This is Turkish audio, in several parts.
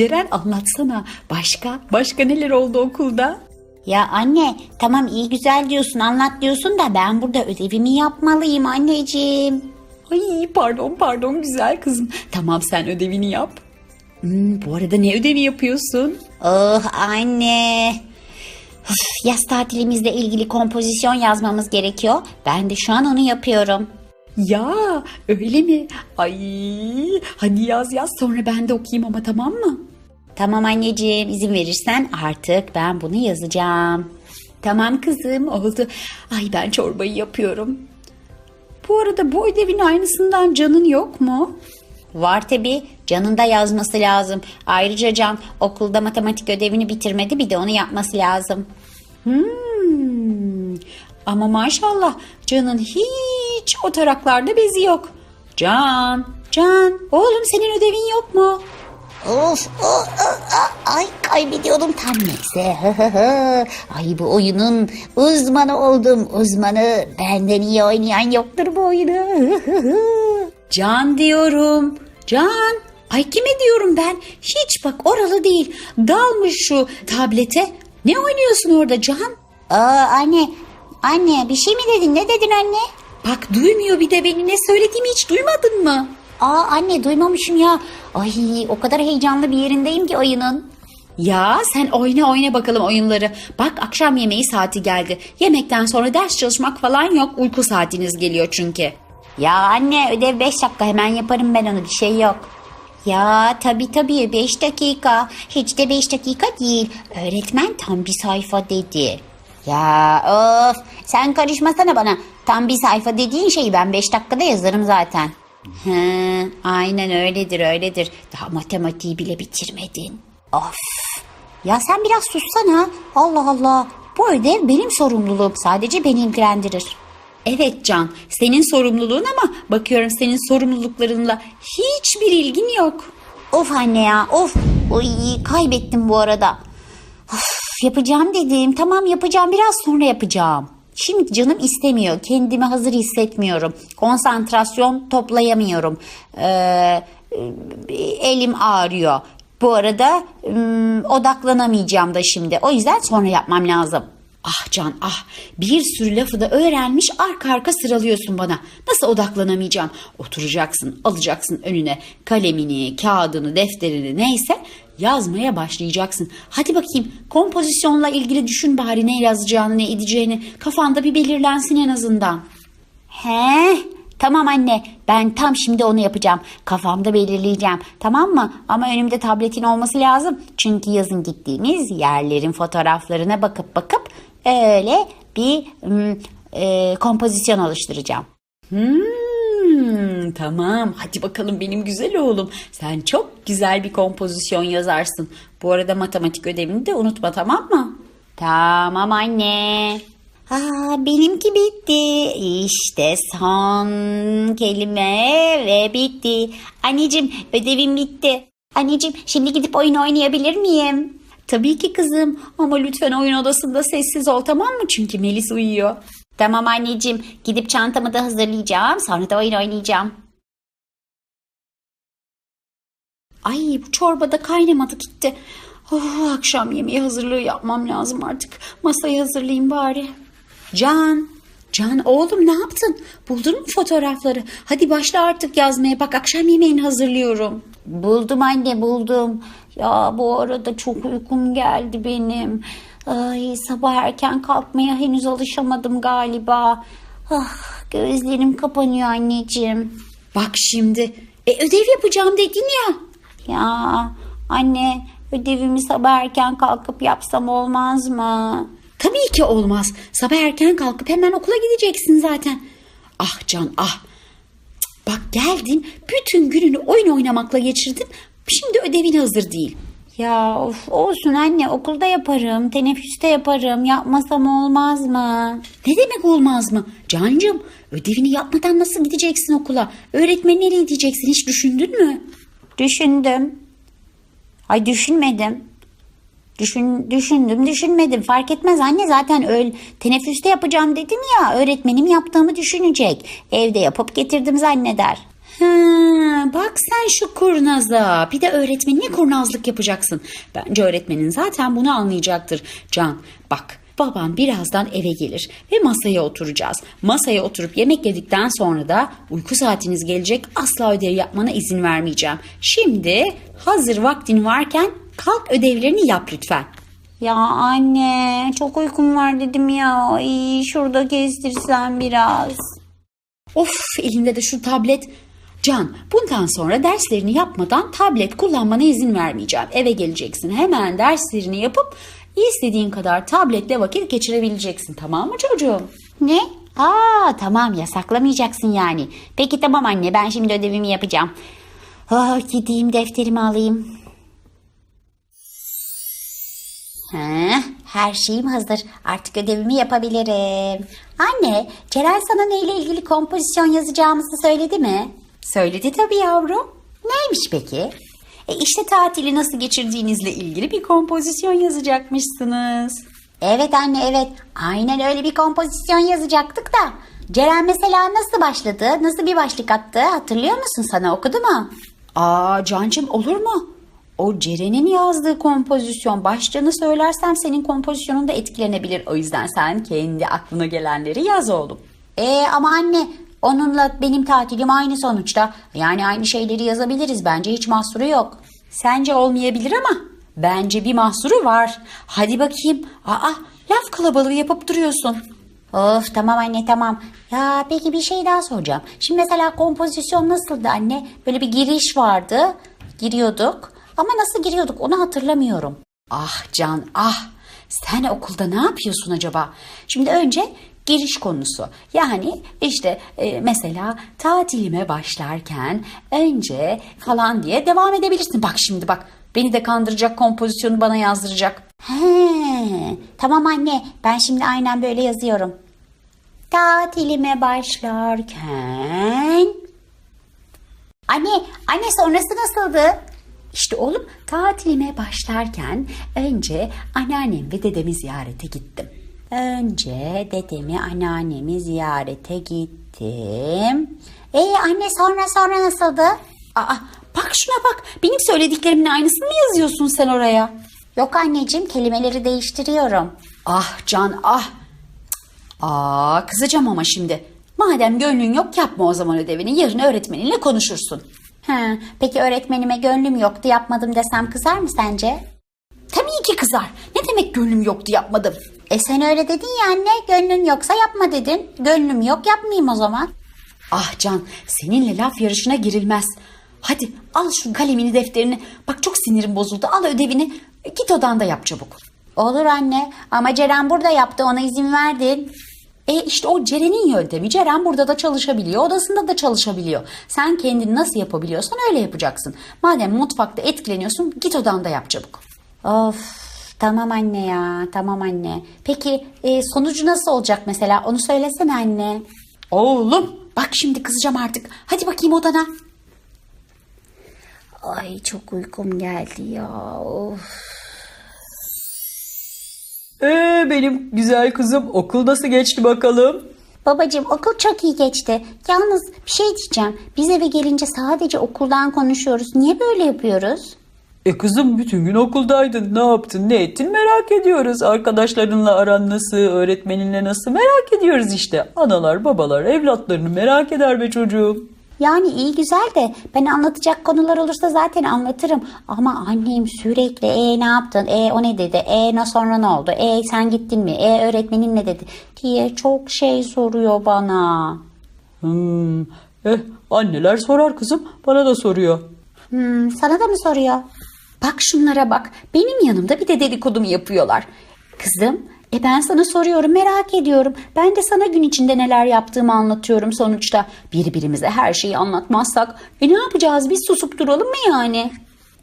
Ceren anlatsana. Başka? Başka neler oldu okulda? Ya anne tamam iyi güzel diyorsun anlat diyorsun da ben burada ödevimi yapmalıyım anneciğim. Ay pardon pardon güzel kızım. Tamam sen ödevini yap. Hmm, bu arada ne ödevi yapıyorsun? Oh anne. Üf, yaz tatilimizle ilgili kompozisyon yazmamız gerekiyor. Ben de şu an onu yapıyorum. Ya öyle mi? Ay hadi yaz yaz sonra ben de okuyayım ama tamam mı? Tamam anneciğim izin verirsen artık ben bunu yazacağım. Tamam kızım oldu. Ay ben çorbayı yapıyorum. Bu arada bu ödevin aynısından canın yok mu? Var tabi Can'ın da yazması lazım. Ayrıca Can okulda matematik ödevini bitirmedi bir de onu yapması lazım. Hmm. Ama maşallah Can'ın hiç o taraklarda bezi yok. Can, Can oğlum senin ödevin yok mu? Of, o, o, a- ay kaybediyorum tam neyse. ay bu oyunun uzmanı oldum. Uzmanı benden iyi oynayan yoktur bu oyunu. Can diyorum. Can. Ay kime diyorum ben? Hiç bak oralı değil. Dalmış şu tablete. Ne oynuyorsun orada Can? Aa, anne, anne bir şey mi dedin? Ne dedin anne? Bak duymuyor bir de beni ne söylediğimi hiç duymadın mı? Aa anne duymamışım ya. Ay o kadar heyecanlı bir yerindeyim ki oyunun. Ya sen oyna oyna bakalım oyunları. Bak akşam yemeği saati geldi. Yemekten sonra ders çalışmak falan yok. Uyku saatiniz geliyor çünkü. Ya anne ödev 5 dakika hemen yaparım ben onu bir şey yok. Ya tabi tabi 5 dakika. Hiç de 5 dakika değil. Öğretmen tam bir sayfa dedi. Ya of sen karışmasana bana. Tam bir sayfa dediğin şeyi ben 5 dakikada yazarım zaten. He, aynen öyledir öyledir. Daha matematiği bile bitirmedin. Of. Ya sen biraz sussana. Allah Allah. Bu ödev benim sorumluluğum. Sadece beni ilgilendirir. Evet Can, senin sorumluluğun ama bakıyorum senin sorumluluklarınla hiçbir ilgin yok. Of anne ya of. Oy kaybettim bu arada. Of, yapacağım dedim. Tamam yapacağım biraz sonra yapacağım. Şimdi canım istemiyor. Kendimi hazır hissetmiyorum. Konsantrasyon toplayamıyorum. Ee, elim ağrıyor. Bu arada ım, odaklanamayacağım da şimdi. O yüzden sonra yapmam lazım. Ah Can ah bir sürü lafı da öğrenmiş arka arka sıralıyorsun bana. Nasıl odaklanamayacağım? Oturacaksın alacaksın önüne kalemini, kağıdını, defterini neyse yazmaya başlayacaksın. Hadi bakayım kompozisyonla ilgili düşün bari ne yazacağını ne edeceğini kafanda bir belirlensin en azından. He, tamam anne. Ben tam şimdi onu yapacağım. Kafamda belirleyeceğim. Tamam mı? Ama önümde tabletin olması lazım. Çünkü yazın gittiğimiz yerlerin fotoğraflarına bakıp bakıp öyle bir ım, e, kompozisyon oluşturacağım. Hmm, tamam hadi bakalım benim güzel oğlum. Sen çok güzel bir kompozisyon yazarsın. Bu arada matematik ödevini de unutma tamam mı? Tamam anne. Aa, benimki bitti. İşte son kelime ve bitti. Anneciğim ödevim bitti. Anneciğim şimdi gidip oyun oynayabilir miyim? Tabii ki kızım ama lütfen oyun odasında sessiz ol tamam mı? Çünkü Melis uyuyor. Tamam anneciğim gidip çantamı da hazırlayacağım sonra da oyun oynayacağım. Ay bu çorba da kaynamadı gitti. Oh, akşam yemeği hazırlığı yapmam lazım artık. Masayı hazırlayayım bari. Can, Can oğlum ne yaptın? Buldun mu fotoğrafları? Hadi başla artık yazmaya. Bak akşam yemeğini hazırlıyorum. Buldum anne buldum. Ya bu arada çok uykum geldi benim. Ay sabah erken kalkmaya henüz alışamadım galiba. Ah gözlerim kapanıyor anneciğim. Bak şimdi. E ödev yapacağım dedin ya. Ya anne ödevimi sabah erken kalkıp yapsam olmaz mı? Tabii ki olmaz. Sabah erken kalkıp hemen okula gideceksin zaten. Ah Can ah. Bak geldin bütün gününü oyun oynamakla geçirdin. Şimdi ödevin hazır değil. Ya of, olsun anne okulda yaparım, teneffüste yaparım. Yapmasam olmaz mı? Ne demek olmaz mı? Cancım ödevini yapmadan nasıl gideceksin okula? Öğretmeni nereye diyeceksin hiç düşündün mü? Düşündüm. Ay düşünmedim. Düşün, düşündüm düşünmedim fark etmez anne zaten öyle teneffüste yapacağım dedim ya öğretmenim yaptığımı düşünecek. Evde yapıp getirdim zanneder. Bak sen şu kurnaza. Bir de öğretmenine kurnazlık yapacaksın. Bence öğretmenin zaten bunu anlayacaktır. Can bak baban birazdan eve gelir ve masaya oturacağız. Masaya oturup yemek yedikten sonra da uyku saatiniz gelecek. Asla ödev yapmana izin vermeyeceğim. Şimdi hazır vaktin varken kalk ödevlerini yap lütfen. Ya anne çok uykum var dedim ya. Ay, şurada gezdirsen biraz. Of elinde de şu tablet. Can bundan sonra derslerini yapmadan tablet kullanmana izin vermeyeceğim. Eve geleceksin hemen derslerini yapıp istediğin kadar tabletle vakit geçirebileceksin tamam mı çocuğum? Ne? Aa tamam yasaklamayacaksın yani. Peki tamam anne ben şimdi ödevimi yapacağım. Ah, gideyim defterimi alayım. Ha, her şeyim hazır. Artık ödevimi yapabilirim. Anne, Ceren sana neyle ilgili kompozisyon yazacağımızı söyledi mi? Söyledi tabii yavrum. Neymiş peki? E işte tatili nasıl geçirdiğinizle ilgili bir kompozisyon yazacakmışsınız. Evet anne evet. Aynen öyle bir kompozisyon yazacaktık da. Ceren mesela nasıl başladı? Nasıl bir başlık attı? Hatırlıyor musun sana okudu mu? Aa Cancım olur mu? O Ceren'in yazdığı kompozisyon. Başlığını söylersem senin kompozisyonun da etkilenebilir. O yüzden sen kendi aklına gelenleri yaz oğlum. Ee, ama anne onunla benim tatilim aynı sonuçta. Yani aynı şeyleri yazabiliriz. Bence hiç mahsuru yok. Sence olmayabilir ama bence bir mahsuru var. Hadi bakayım. Aa laf kalabalığı yapıp duruyorsun. Of tamam anne tamam. Ya peki bir şey daha soracağım. Şimdi mesela kompozisyon nasıldı anne? Böyle bir giriş vardı. Giriyorduk. Ama nasıl giriyorduk onu hatırlamıyorum. Ah Can ah sen okulda ne yapıyorsun acaba? Şimdi önce giriş konusu. Yani işte e, mesela tatilime başlarken önce falan diye devam edebilirsin. Bak şimdi bak beni de kandıracak kompozisyonu bana yazdıracak. He, tamam anne ben şimdi aynen böyle yazıyorum. Tatilime başlarken... Anne, anne sonrası nasıldı? İşte oğlum tatilime başlarken önce anneannem ve dedemi ziyarete gittim. Önce dedemi anneannemi ziyarete gittim. E anne sonra sonra nasıldı? Aa bak şuna bak benim söylediklerimin aynısını mı yazıyorsun sen oraya? Yok anneciğim kelimeleri değiştiriyorum. Ah Can ah. Aa kızacağım ama şimdi. Madem gönlün yok yapma o zaman ödevini. Yarın öğretmeninle konuşursun. Ha, peki öğretmenime gönlüm yoktu yapmadım desem kızar mı sence? Tabii ki kızar. Ne demek gönlüm yoktu yapmadım. E sen öyle dedin ya anne gönlün yoksa yapma dedin. Gönlüm yok yapmayayım o zaman. Ah Can seninle laf yarışına girilmez. Hadi al şu kalemini defterini. Bak çok sinirim bozuldu. Al ödevini. Git odanda yap çabuk. Olur anne ama Ceren burada yaptı ona izin verdin. E işte o Ceren'in yöntemi. Ceren burada da çalışabiliyor, odasında da çalışabiliyor. Sen kendini nasıl yapabiliyorsan öyle yapacaksın. Madem mutfakta etkileniyorsun git odanda yap çabuk. Of tamam anne ya tamam anne. Peki e, sonucu nasıl olacak mesela onu söylesene anne. Oğlum bak şimdi kızacağım artık. Hadi bakayım odana. Ay çok uykum geldi ya of. Ee benim güzel kızım okul nasıl geçti bakalım? Babacığım okul çok iyi geçti. Yalnız bir şey diyeceğim. Biz eve gelince sadece okuldan konuşuyoruz. Niye böyle yapıyoruz? E kızım bütün gün okuldaydın. Ne yaptın ne ettin merak ediyoruz. Arkadaşlarınla aran nasıl, öğretmeninle nasıl merak ediyoruz işte. Analar babalar evlatlarını merak eder be çocuğum. Yani iyi güzel de ben anlatacak konular olursa zaten anlatırım. Ama annem sürekli e ne yaptın, e o ne dedi, e ne sonra ne oldu, e sen gittin mi, e öğretmenin ne dedi diye çok şey soruyor bana. Hmm, eh anneler sorar kızım bana da soruyor. Hmm, sana da mı soruyor? Bak şunlara bak. Benim yanımda bir de dedikodumu yapıyorlar. Kızım e ben sana soruyorum merak ediyorum. Ben de sana gün içinde neler yaptığımı anlatıyorum sonuçta. Birbirimize her şeyi anlatmazsak e ne yapacağız biz susup duralım mı yani?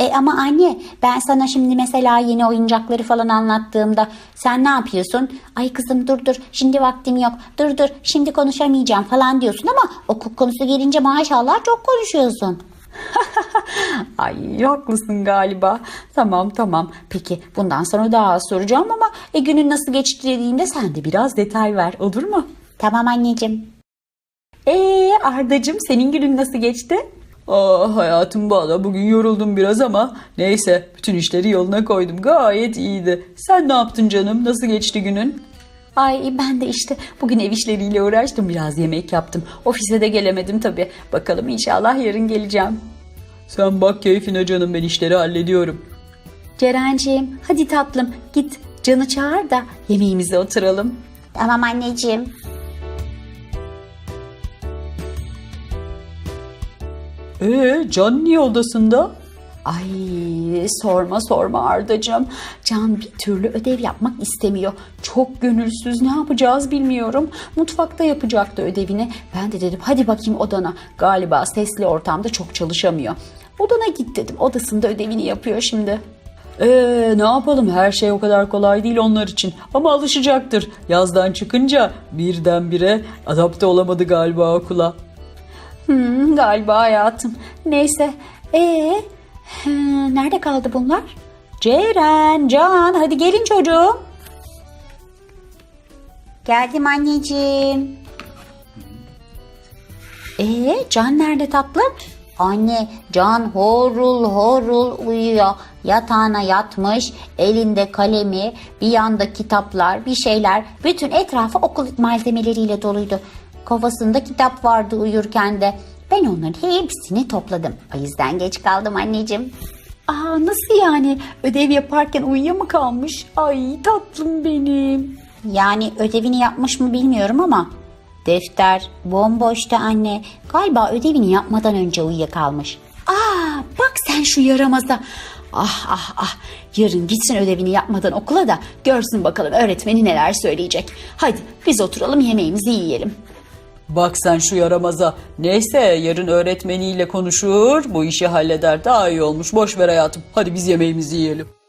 E ama anne ben sana şimdi mesela yeni oyuncakları falan anlattığımda sen ne yapıyorsun? Ay kızım dur dur şimdi vaktim yok dur dur şimdi konuşamayacağım falan diyorsun ama okul konusu gelince maşallah çok konuşuyorsun. Ay haklısın galiba. Tamam tamam. Peki bundan sonra daha az soracağım ama e, günün nasıl geçti dediğimde sen de biraz detay ver olur mu? Tamam anneciğim. Ee Ardacığım senin günün nasıl geçti? Ah hayatım valla bugün yoruldum biraz ama neyse bütün işleri yoluna koydum. Gayet iyiydi. Sen ne yaptın canım? Nasıl geçti günün? Ay ben de işte bugün ev işleriyle uğraştım biraz yemek yaptım. Ofise de gelemedim tabii. Bakalım inşallah yarın geleceğim. Sen bak keyfine canım ben işleri hallediyorum. Ceren'ciğim hadi tatlım git Can'ı çağır da yemeğimize oturalım. Tamam anneciğim. Ee Can niye odasında? Ay sorma sorma Ardacığım. Can bir türlü ödev yapmak istemiyor. Çok gönülsüz ne yapacağız bilmiyorum. Mutfakta yapacaktı ödevini. Ben de dedim hadi bakayım odana. Galiba sesli ortamda çok çalışamıyor. Odana git dedim. Odasında ödevini yapıyor şimdi. Ee ne yapalım her şey o kadar kolay değil onlar için ama alışacaktır. Yazdan çıkınca birdenbire adapte olamadı galiba okula. Hmm, galiba hayatım. Neyse. Ee, hı, nerede kaldı bunlar? Ceren, Can hadi gelin çocuğum. Geldim anneciğim. Ee, Can nerede tatlım? Anne Can horul horul uyuyor. Yatağına yatmış, elinde kalemi, bir yanda kitaplar, bir şeyler. Bütün etrafı okul malzemeleriyle doluydu. Kovasında kitap vardı uyurken de. Ben onların hepsini topladım. O yüzden geç kaldım anneciğim. Aa nasıl yani? Ödev yaparken uyuya mı kalmış? Ay tatlım benim. Yani ödevini yapmış mı bilmiyorum ama defter bomboştu anne. Galiba ödevini yapmadan önce uyuyakalmış. Aa bak sen şu yaramaza. Ah ah ah yarın gitsin ödevini yapmadan okula da görsün bakalım öğretmeni neler söyleyecek. Hadi biz oturalım yemeğimizi yiyelim. Bak sen şu yaramaza. Neyse yarın öğretmeniyle konuşur bu işi halleder daha iyi olmuş. Boş ver hayatım hadi biz yemeğimizi yiyelim.